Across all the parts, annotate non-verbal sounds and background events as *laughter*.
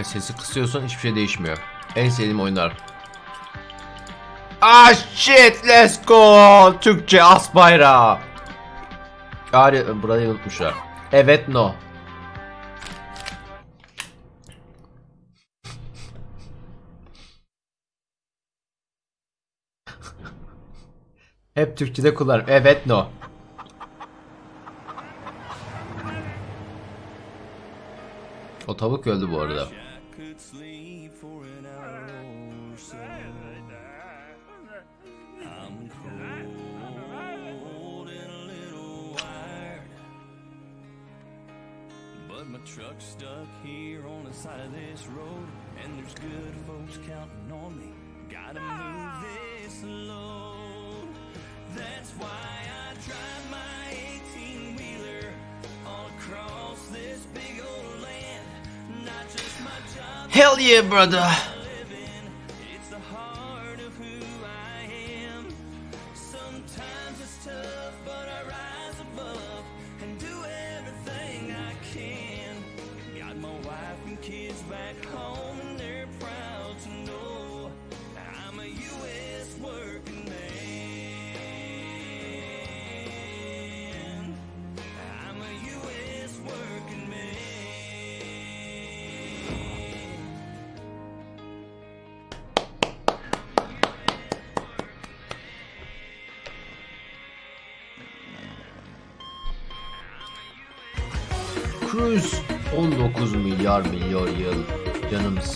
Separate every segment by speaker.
Speaker 1: Evet sesi kısıyorsun hiçbir şey değişmiyor. En sevdiğim oyunlar. Ah shit let's go. Türkçe as bayrağı. Gari burayı unutmuşlar. Evet no. *laughs* Hep Türkçe'de kullanırım. Evet no. O tavuk öldü bu arada.
Speaker 2: Could sleep for an hour or so. I'm cold and a little wired, but my truck's stuck here on the side of this road, and there's good folks counting on me. Gotta move this load. That's why I drive my 18 wheeler all across this big old
Speaker 1: Hell yeah brother.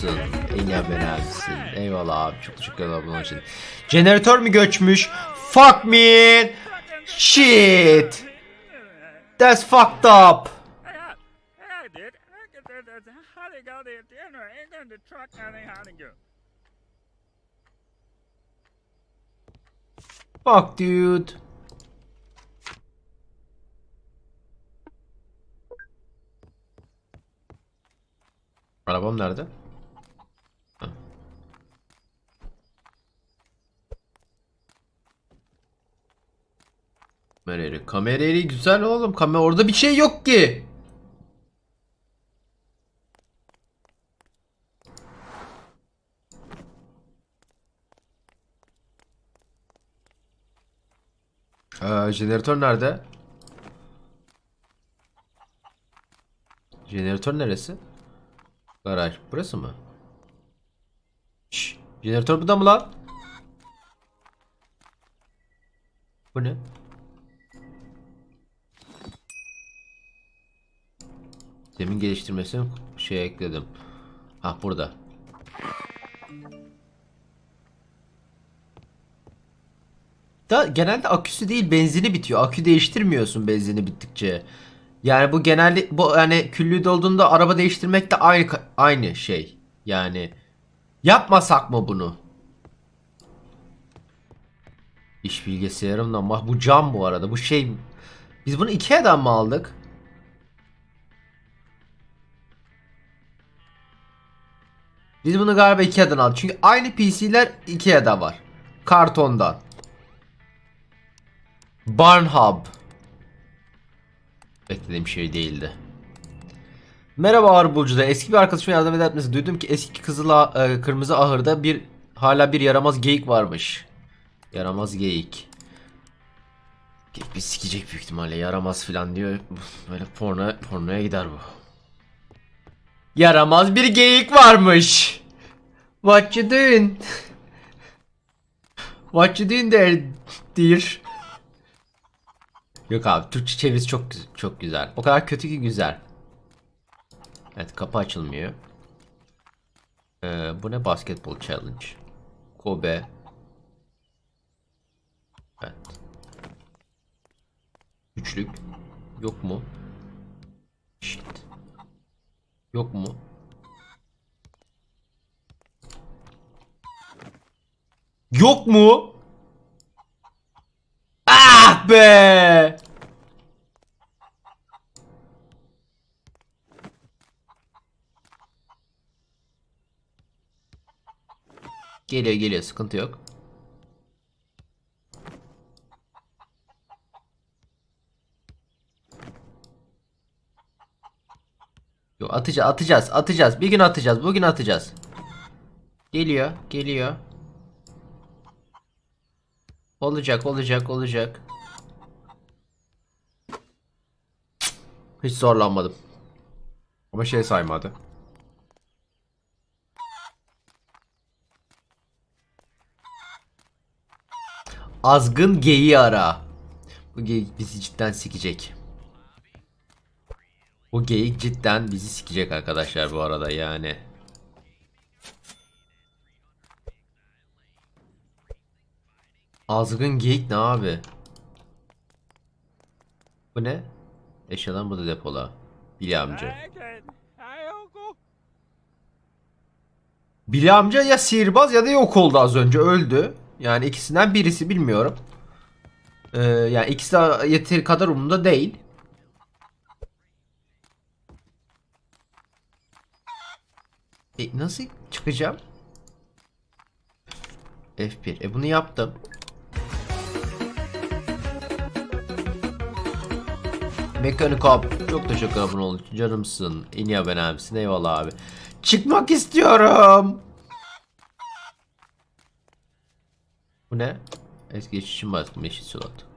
Speaker 1: Canımsın, en benersin. Eyvallah abi çok teşekkür ederim bunun için. Jeneratör mü göçmüş? Fuck me. Shit. That's fucked up.
Speaker 3: Yeah, yeah, I did.
Speaker 1: Kamerayı. Kamerayı güzel oğlum. Kamera orada bir şey yok ki. Ee, jeneratör nerede? Jeneratör neresi? Garaj. Burası mı? Şş, jeneratör burada mı lan? Bu ne? Zemin geliştirmesini şey ekledim. Ha burada. Da genelde aküsü değil benzini bitiyor. Akü değiştirmiyorsun benzini bittikçe. Yani bu genelde bu yani küllü dolduğunda araba değiştirmek de aynı aynı şey. Yani yapmasak mı bunu? İş bilgisayarımdan bak bu cam bu arada. Bu şey biz bunu Ikea'dan mı aldık? Biz bunu galiba Ikea'dan aldık. Çünkü aynı PC'ler Ikea'da var. Kartondan. Barnhub. Beklediğim şey değildi. Merhaba Arbulcu'da. Eski bir arkadaşıma yardım eder misiniz? Duydum ki eski kızıl e, kırmızı ahırda bir hala bir yaramaz geyik varmış. Yaramaz geyik. Geyik bir sikecek büyük ihtimalle. Yaramaz filan diyor. Böyle porno, pornoya gider bu. Yaramaz bir geyik varmış. What you doing? What you doing there dear? Yok abi Türkçe çevirisi çok çok güzel. O kadar kötü ki güzel. Evet kapı açılmıyor. Ee, bu ne basketbol challenge? Kobe. Evet. Üçlük. Yok mu? Shit. Yok mu? Yok mu? Ah be! Geliyor geliyor sıkıntı yok. Atacağız atacağız atacağız. Bir gün atacağız. Bugün atacağız. Geliyor geliyor. Olacak olacak olacak. Hiç zorlanmadım.
Speaker 4: Ama şey saymadı.
Speaker 1: Azgın geyi ara. Bu geyik bizi cidden sikecek. Bu geyik cidden bizi sikecek arkadaşlar bu arada yani. Azgın geyik ne abi? Bu ne? Eşyadan burada depola. Billy amca.
Speaker 3: I can. I Uncle.
Speaker 1: Billy amca ya sihirbaz ya da yok oldu az önce öldü. Yani ikisinden birisi bilmiyorum. Ee, yani ikisi de yeteri kadar umurumda değil. E, nasıl çıkacağım? F1. E bunu yaptım. Mekanik çok teşekkür abone olduğun için canımsın. En iyi abonemsin eyvallah abi. Çıkmak istiyorum. Bu ne? Eski geçişim. Yeşil slot.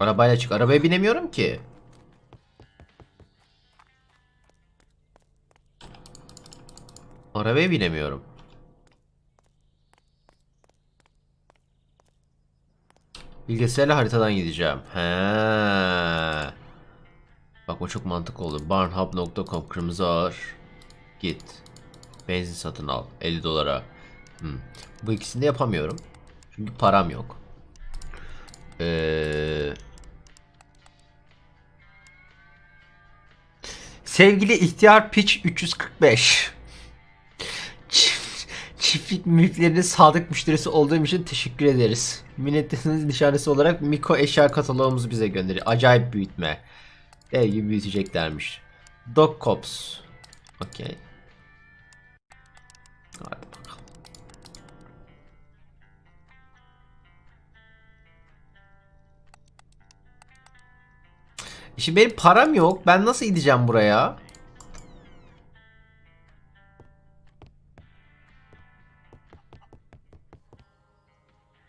Speaker 1: Arabayla çık. Arabaya binemiyorum ki. Arabaya binemiyorum. Bilgisayarla haritadan gideceğim. He. Bak o çok mantıklı oldu. Barnhub.com kırmızı ağır. Git. Benzin satın al. 50 dolara. Hmm. Bu ikisini de yapamıyorum. Çünkü param yok. Ee... Sevgili ihtiyar Pitch 345. Çift, çiftlik mülklerinin sadık müşterisi olduğum için teşekkür ederiz. Minnetiniz nişanesi olarak Miko eşya kataloğumuzu bize gönderiyor. Acayip büyütme. Dev gibi büyüteceklermiş. Dog Cops. Okey. Hadi Şimdi benim param yok. Ben nasıl gideceğim buraya?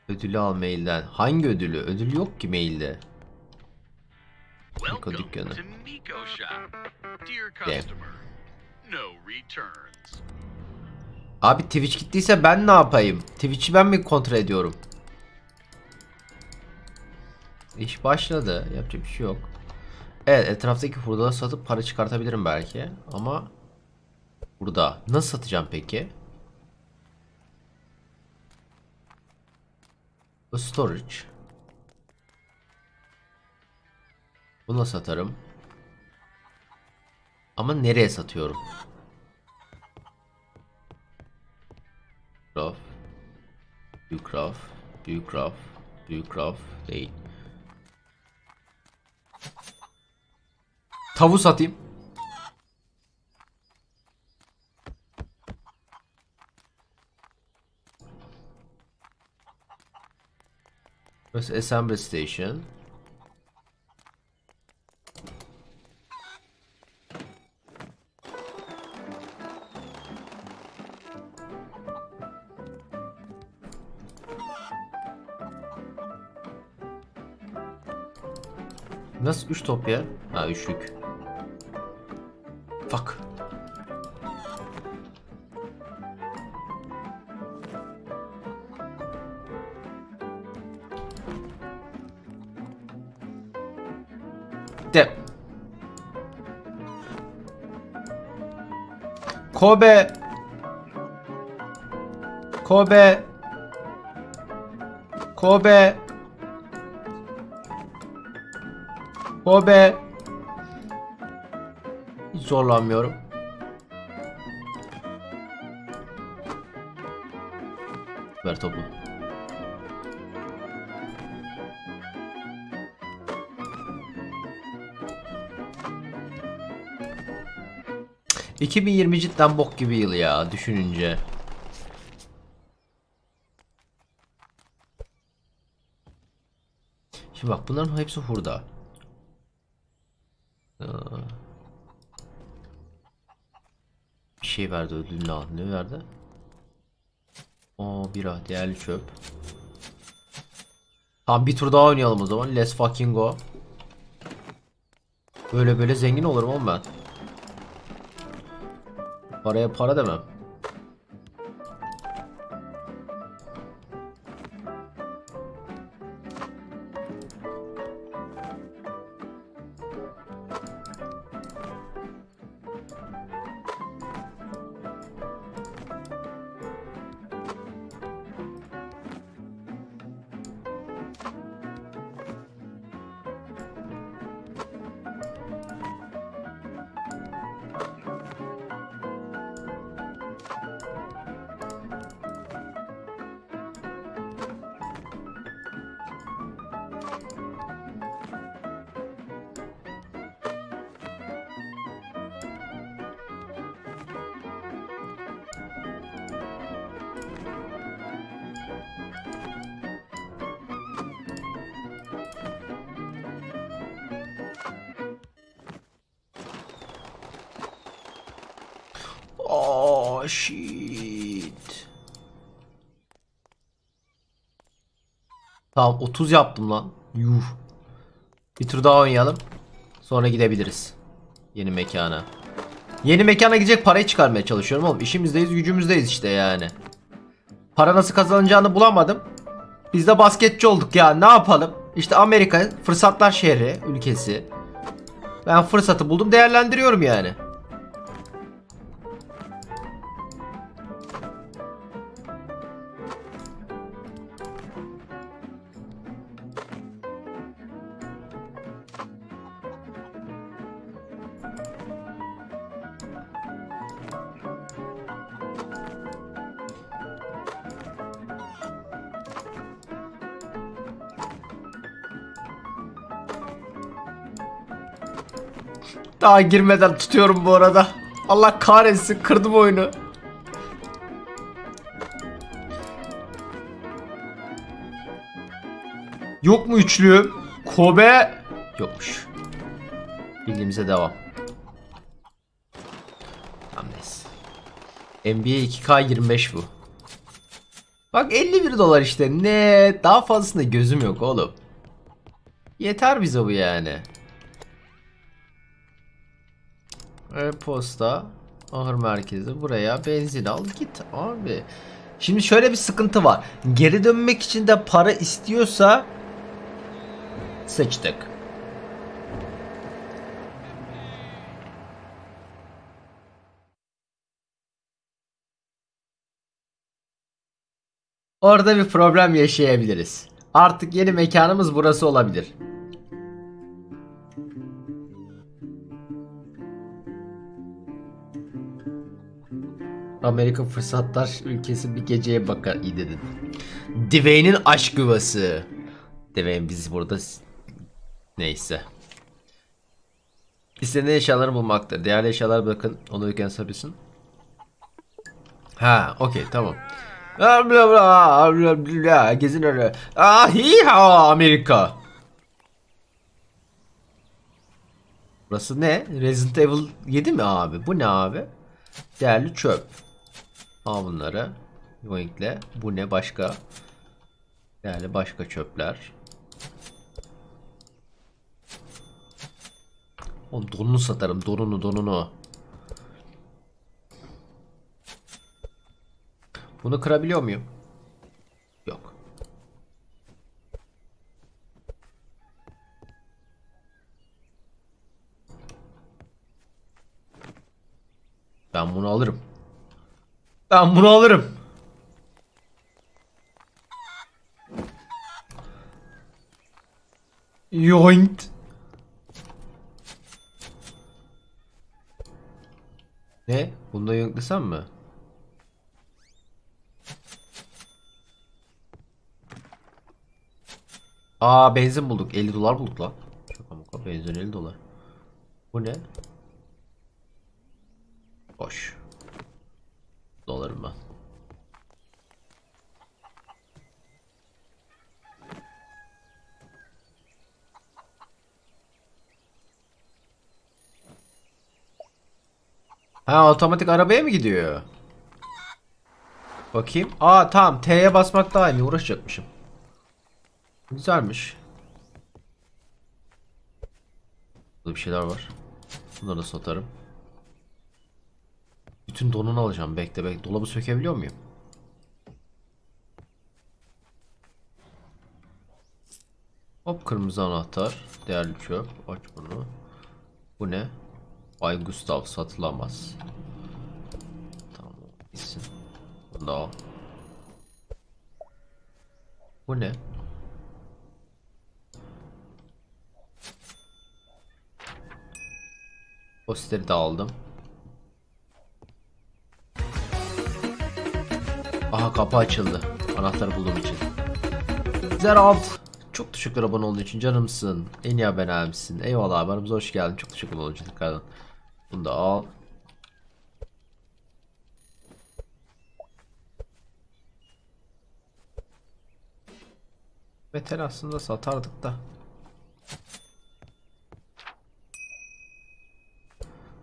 Speaker 1: Ödülü al mailden. Hangi ödülü? Ödül yok ki mailde. Miko dükkanı. Abi Twitch gittiyse ben ne yapayım? Twitch'i ben mi kontrol ediyorum? İş başladı. Yapacak bir şey yok. Evet etraftaki hurdaları satıp para çıkartabilirim belki. Ama burada. Nasıl satacağım peki? Bu storage. Bunu satarım. Ama nereye satıyorum? Raf. Büyük raf. Büyük raf. Büyük raf. Değil. Tavu satayım. Burası Assembly Station. Nasıl 3 top ya? Ha üçlük. De. Kobe. Kobe. Kobe. Kobe. Hiç zorlanmıyorum. Ver topu. 2020 cidden bok gibi yıl ya düşününce. Şimdi bak bunların hepsi hurda. Aa. Bir şey verdi ödülünü al. Ne verdi? Oo bira değerli çöp. Tamam bir tur daha oynayalım o zaman. Let's fucking go. Böyle böyle zengin olurum oğlum ben. Paraya para demem. Shit. Tamam 30 yaptım lan. Yuh. Bir tur daha oynayalım. Sonra gidebiliriz. Yeni mekana. Yeni mekana gidecek parayı çıkarmaya çalışıyorum oğlum. İşimizdeyiz gücümüzdeyiz işte yani. Para nasıl kazanacağını bulamadım. Biz de basketçi olduk ya ne yapalım? İşte Amerika fırsatlar şehri ülkesi. Ben fırsatı buldum değerlendiriyorum yani. Daha girmeden tutuyorum bu arada. Allah kahretsin kırdım oyunu. Yok mu üçlü? Kobe yokmuş. Bildiğimize devam. Tamam. NBA 2K 25 bu. Bak 51 dolar işte. Ne? Daha fazlasında gözüm yok oğlum. Yeter bize bu yani. E-posta ahır merkezi buraya benzin al git abi. Şimdi şöyle bir sıkıntı var. Geri dönmek için de para istiyorsa sıçtık. Orada bir problem yaşayabiliriz. Artık yeni mekanımız burası olabilir. Amerika fırsatlar ülkesi bir geceye bakar iyi dedin. Dwayne'in aşk yuvası. Dwayne biz burada neyse. İstediğin eşyaları bulmaktır. Değerli eşyalar bakın. Onu ülken sabırsın. Ha, okey tamam. Bla bla bla bla gezin öyle. Ah hiha Amerika. Burası ne? Resident Evil 7 mi abi? Bu ne abi? Değerli çöp. Al bunları. Yoinkle. Bu ne başka? Değerli başka çöpler. O donunu satarım. Donunu donunu. Bunu kırabiliyor muyum? Yok. Ben bunu alırım. Ben bunu alırım. Yoint. Ne? Bunu da yoinklasam mı? Aa benzin bulduk. 50 dolar bulduk lan. Şaka maka benzin 50 dolar. Bu ne? Boş. Dolarım ben. Ha otomatik arabaya mı gidiyor? Bakayım. Aa tamam T'ye basmak daha iyi uğraşacakmışım. Güzelmiş. Burada bir şeyler var. Bunları da satarım. Bütün donunu alacağım. Bekle bekle. Dolabı sökebiliyor muyum? Hop kırmızı anahtar. Değerli çöp. Aç bunu. Bu ne? Bay Gustav satılamaz. Tamam. Gitsin. Bunu da al. Bu ne? Posteri de aldım. Aha kapı açıldı. Anahtarı bulduğum için. Zeralt. Çok teşekkür abone olduğun için canımsın. En iyi abonemsin. Eyvallah abi aramıza hoş geldin. Çok teşekkür olduğun için tekrardan. Bunu da al. Metal aslında satardık da.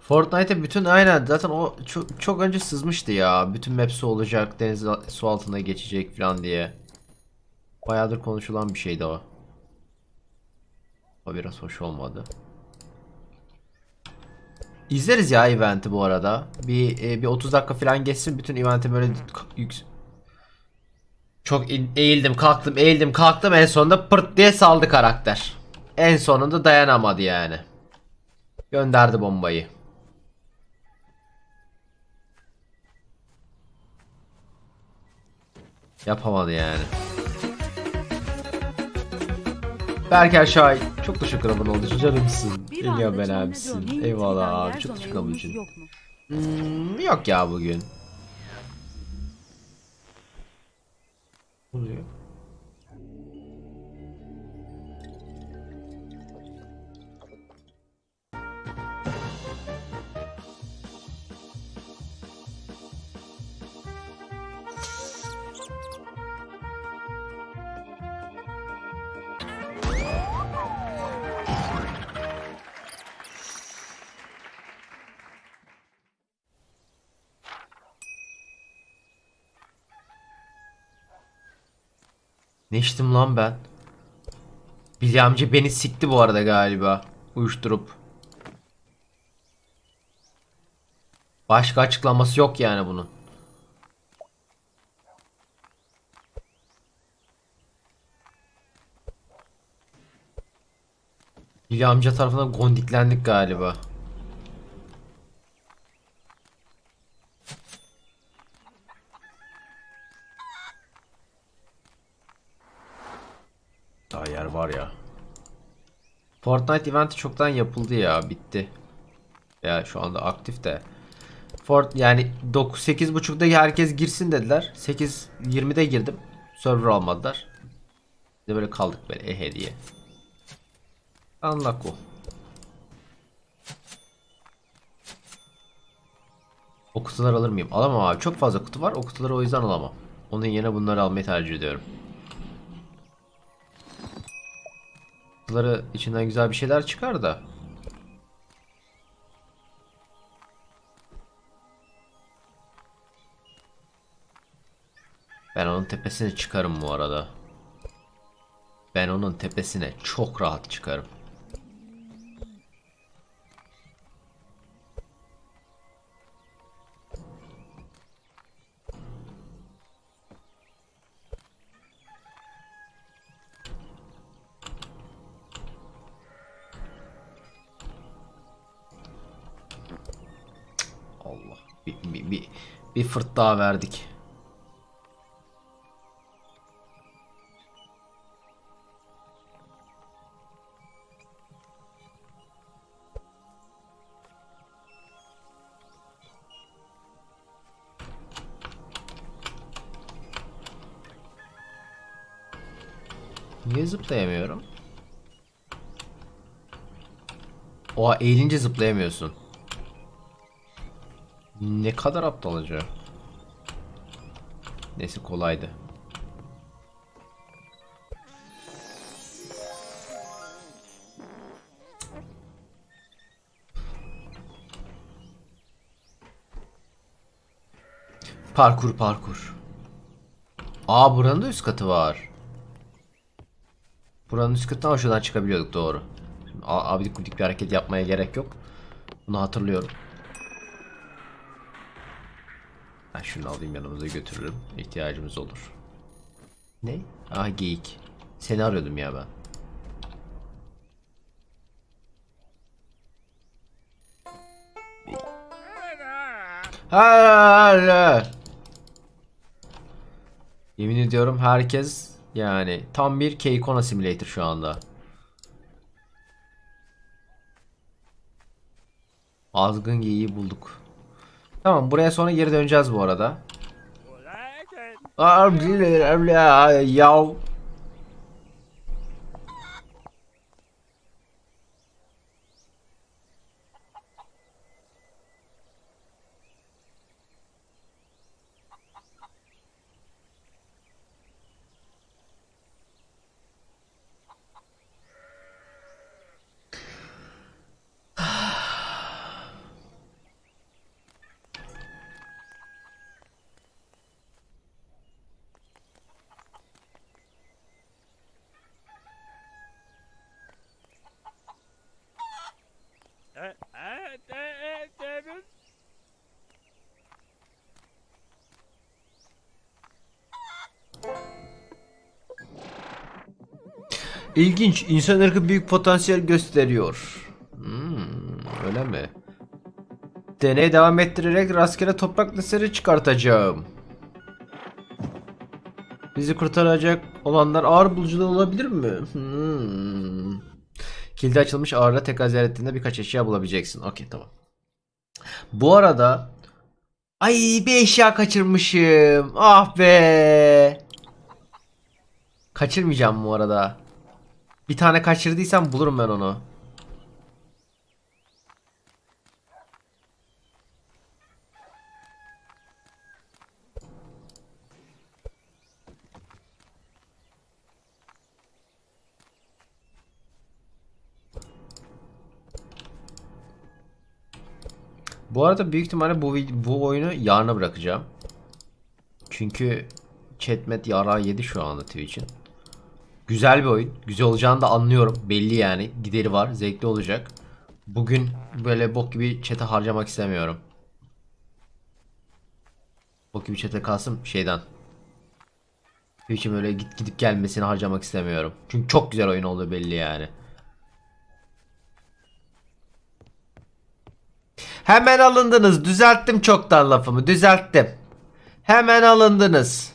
Speaker 1: Fortnite'e bütün aynen zaten o çok, çok önce sızmıştı ya. Bütün map su olacak, deniz su altında geçecek falan diye. Bayağıdır konuşulan bir şeydi o. O biraz hoş olmadı. İzleriz ya eventi bu arada. Bir e, bir 30 dakika falan geçsin bütün eventi böyle çok eğildim kalktım eğildim kalktım en sonunda pırt diye saldı karakter. En sonunda dayanamadı yani. Gönderdi bombayı. Yapamadı yani. Berker Şahin çok teşekkür abone olduğun için canımsın.
Speaker 5: Anda
Speaker 1: ben abisin. Eyvallah abi çok teşekkür abone için.
Speaker 5: Yok mu?
Speaker 1: Hmm, yok ya bugün. Ne oluyor? Ne içtim lan ben? Billy amca beni sikti bu arada galiba. Uyuşturup. Başka açıklaması yok yani bunun. Billy amca tarafından gondiklendik galiba. Daha yer var ya. Fortnite eventi çoktan yapıldı ya bitti. Ya şu anda aktif de. Fort yani 9 8.30'da herkes girsin dediler. 8.20'de girdim. Server almadılar. De böyle kaldık böyle ehe diye. O. O kutuları alır mıyım? Alamam abi. Çok fazla kutu var. O kutuları o yüzden alamam. Onun yerine bunları almayı tercih ediyorum. Kutuları içinden güzel bir şeyler çıkar da. Ben onun tepesine çıkarım bu arada. Ben onun tepesine çok rahat çıkarım. Bir fırt daha verdik. Niye zıplayamıyorum? Oha eğilince zıplayamıyorsun. Ne kadar aptalca. Neyse kolaydı. Parkur parkur. Aa buranın da üst katı var. Buranın üst katından şuradan çıkabiliyorduk doğru. Şimdi abidik gubidik bir hareket yapmaya gerek yok. Bunu hatırlıyorum. Ben şunu alayım yanımıza götürürüm. İhtiyacımız olur. Ne? Ah geyik. Seni arıyordum ya ben. Hala. Yemin ediyorum herkes yani tam bir Keikona Simulator şu anda. Azgın geyiği bulduk. Tamam buraya sonra geri döneceğiz bu arada. Yav. İlginç. İnsan ırkı büyük potansiyel gösteriyor. Hmm, öyle mi? Deney devam ettirerek rastgele toprak neseri çıkartacağım. Bizi kurtaracak olanlar ağır bulucuda olabilir mi? Hmm. Kilidi açılmış ağırla tekrar ziyaretinde birkaç eşya bulabileceksin. Okey tamam. Bu arada Ay bir eşya kaçırmışım. Ah be. Kaçırmayacağım bu arada. Bir tane kaçırdıysam bulurum ben onu. Bu arada büyük ihtimalle bu bu oyunu yarına bırakacağım. Çünkü chatmet yara yedi şu anda Twitch'in. Güzel bir oyun. Güzel olacağını da anlıyorum. Belli yani. Gideri var. Zevkli olacak. Bugün böyle bok gibi chat'e harcamak istemiyorum. Bok gibi chat'e kalsın şeyden. Twitch'in böyle git gidip gelmesini harcamak istemiyorum. Çünkü çok güzel oyun oldu belli yani. Hemen alındınız. Düzelttim çoktan lafımı. Düzelttim. Hemen alındınız.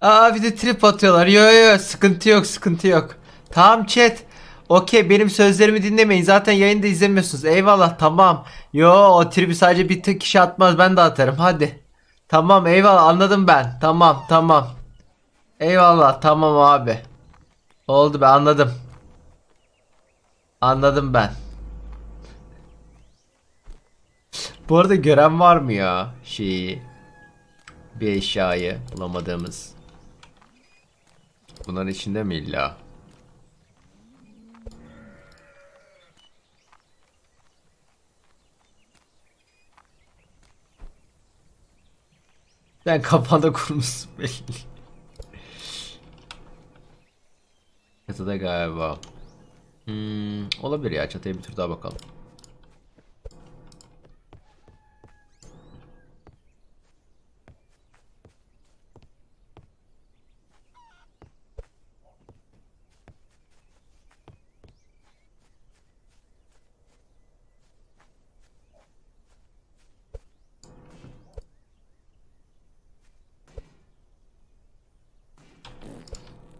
Speaker 1: Aa bir de trip atıyorlar. Yo yo yo, sıkıntı yok sıkıntı yok. Tamam chat. Okey benim sözlerimi dinlemeyin. Zaten yayında izlemiyorsunuz. Eyvallah tamam. Yo o tribi sadece bir tek kişi atmaz ben de atarım hadi. Tamam eyvallah anladım ben. Tamam tamam. Eyvallah tamam abi. Oldu be anladım. Anladım ben. Bu arada gören var mı ya şeyi? Bir eşyayı bulamadığımız. Bunların içinde mi illa? Sen kafanda kurmuşsun belli. Çatıda galiba. Hmm, olabilir ya çatıya bir tur daha bakalım.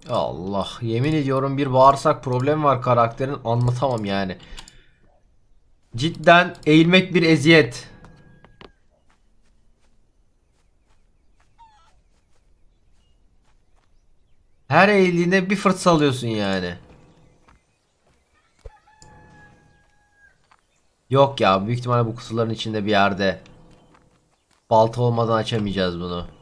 Speaker 1: Allah yemin ediyorum bir bağırsak problem var karakterin anlatamam yani. Cidden eğilmek bir eziyet. Her eğildiğinde bir fırt salıyorsun yani. Yok ya büyük ihtimalle bu kutuların içinde bir yerde. Balta olmadan açamayacağız bunu.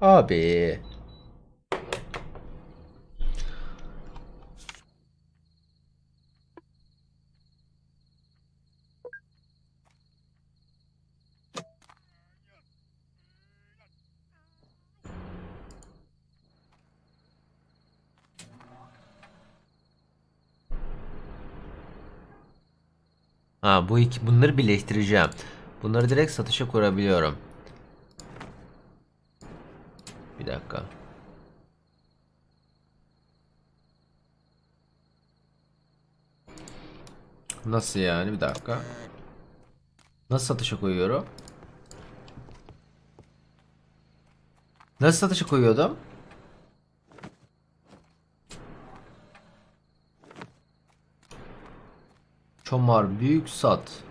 Speaker 1: Abi. Ha bu iki bunları birleştireceğim. Bunları direkt satışa kurabiliyorum. Bir dakika. Nasıl yani? Bir dakika. Nasıl satışa koyuyorum? Nasıl satışa koyuyordum? Çomar büyük sat.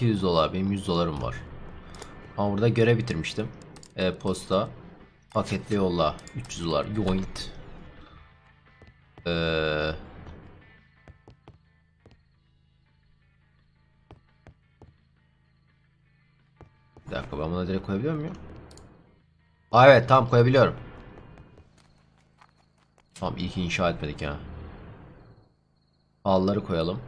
Speaker 1: 200 dolar benim 100 dolarım var. Ama burada görev bitirmiştim. E-posta paketli yolla 300 dolar yoint. Ee, Bir dakika ben buna direkt koyabiliyor muyum? Aa, evet tamam koyabiliyorum. Tamam iyi ki inşa etmedik ya. Alları koyalım.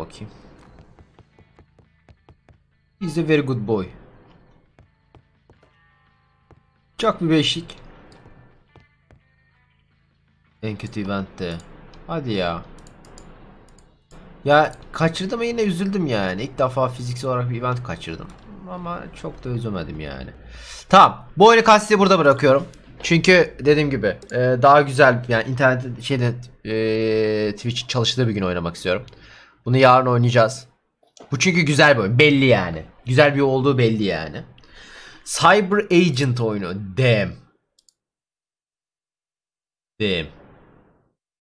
Speaker 1: Bakayım. He's a very good boy. Çok bir beşik. En kötü event de. Hadi ya. Ya kaçırdım yine üzüldüm yani. İlk defa fiziksel olarak bir event kaçırdım. Ama çok da üzülmedim yani. Tamam. Bu oyunu kasti burada bırakıyorum. Çünkü dediğim gibi e, daha güzel yani internet şeyde e, Twitch çalıştığı bir gün oynamak istiyorum. Bunu yarın oynayacağız. Bu çünkü güzel bir oyun. Belli yani. Güzel bir olduğu belli yani. Cyber Agent oyunu. Damn. Damn.